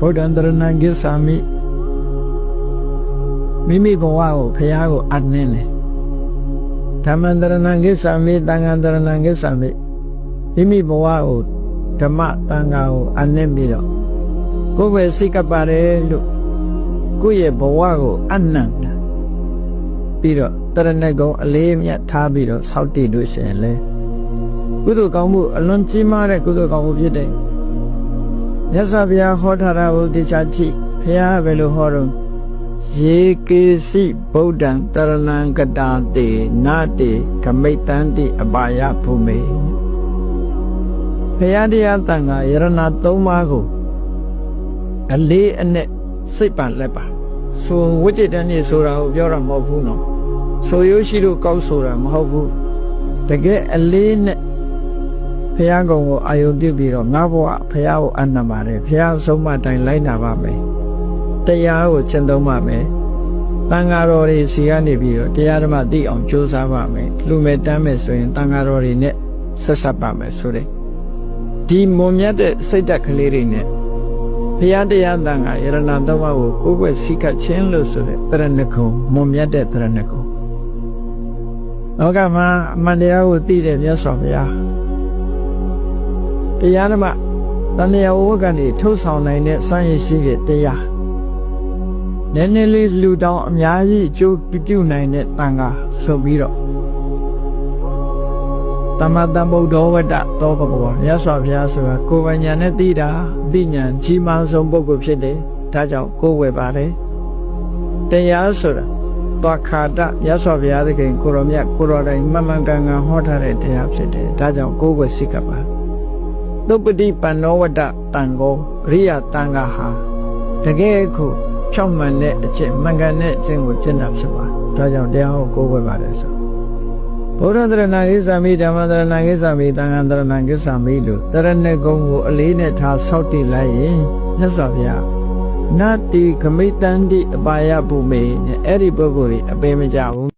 ဗုဒ္ဓံတရဏံကိသာမိမိမိဘဝကိုဖရာကိုအနှင်းတယ်ဓမ္မံတရဏံကိသာမိသံဃံတရဏံကိသာမိမိမိဘဝကိုဓမ္မသံဃာကိုအနှင်းပြီးတော့ကိုယ်ပဲစိတ်ကပ်ပါတယ်လို့ကိုယ့်ရဲ့ဘဝကိုအနှံ့တာပြီးတော့တရဏဂုံအလေးအမြတ်ထားပြီးတော့ဆောက်တည်လို့ရှိရင်လေကုသိုလ်ကောင်းမှုအလွန်ကြီးမားတဲ့ကုသိုလ်ကောင်းမှုဖြစ်တယ် မြတ်စွာဘုရားဟောထားတာကိုတရားကြည့်ဘုရားကဘယ်လိုဟောတော့ယေကေစီဗုဒ္ဓံတရဏံကတာတေနာတေခမိတ်တန္တိအပါယភုမေဘုရားတရားတန်ခါယရဏသုံးပါးကိုအလေးအနက်စိတ်ပါလက်ပါဆိုဝိจิตတန်းကြီးဆိုတာကိုပြောတာမဟုတ်ဘူးနော်ဆိုရိုးရှိလို့ကောက်ဆိုတာမဟုတ်ဘူးတကယ်အလေးနဲ့ ဘုရားကုံကိုအာယုပြုပြီးတော့ငါဘဝဘုရားကိုအနံပါတယ်ဘုရားဆုံးမတိုင်းလိုက်နာပါမယ်တရားကိုကျင့်သုံးပါမယ်တန်ဃာတော်တွေစီကနေပြီးတော့တရားဓမ္မသိအောင်ကြိုးစားပါမယ်လူမဲ့တမ်းမယ်ဆိုရင်တန်ဃာတော်တွေနဲ့ဆက်ဆက်ပါမယ်ဆိုတဲ့ဒီမွန်မြတ်တဲ့စိတ်ဓာတ်ကလေးတွေနဲ့ဘုရားတရားတန်ခါယရဏသုံးပါးကိုကိုယ်ွယ်စိတ်ကချင်းလို့ဆိုတဲ့တရဏဂုံမွန်မြတ်တဲ့တရဏဂုံလောကမှာအမှန်တရားကိုသိတဲ့မြတ်စွာဘုရား တရားဓမ္မတန်တရားဝတ်ကနေထုတ်ဆောင်နိုင်တဲ့စွမ်းရည်ရှိတဲ့တရားနည်းနည်းလေးလူတောင်းအများကြီးအကျိုးပြုနိုင်တဲ့တန်ခါဆိုပြီးတော့တမတံဗုဒ္ဓဝတ္တသောဘဘောမြတ်စွာဘုရားဆိုတာကိုယ်ပိုင်ညာနဲ့သိတာအသိဉာဏ်ကြီးမားဆုံးပုဂ္ဂိုလ်ဖြစ်တယ်ဒါကြောင့်ကိုယ်ဝယ်ပါတယ်တရားဆိုတာသွားခါတမြတ်စွာဘုရားသခင်ကိုရောမြတ်ကိုရောတိုင်းမမှန်ကန်ကန်ဟောထားတဲ့တရားဖြစ်တယ်ဒါကြောင့်ကိုယ်ဝယ်စိတ်ကပ်ပါ သုပတိပန္နောဝတ္တတန်ကိုအရိယတန်ခါဟာတကယ်ကိုဖြောင့်မှန်တဲ့အကျင့်မှန်ကန်တဲ့အကျင့်ကိုကျင့်တာဖြစ်ပါဒါကြောင့်တရားကိုကိုယ်ဝယ်ပါတယ်ဆိုဘုရားတရဏဂိသမိဓမ္မတရဏဂိသမိသံဃာတရဏဂိသမိလို့တရဏဂုံကိုအလေးနဲ့ထားဆောက်တည်လိုက်ရင်မြတ်စွာဘုရားနတ္တိခမိတန္တိအပါယပုမေနဲ့အဲ့ဒီပုဂ္ဂိုလ်ကြီးအပေမကြဘူး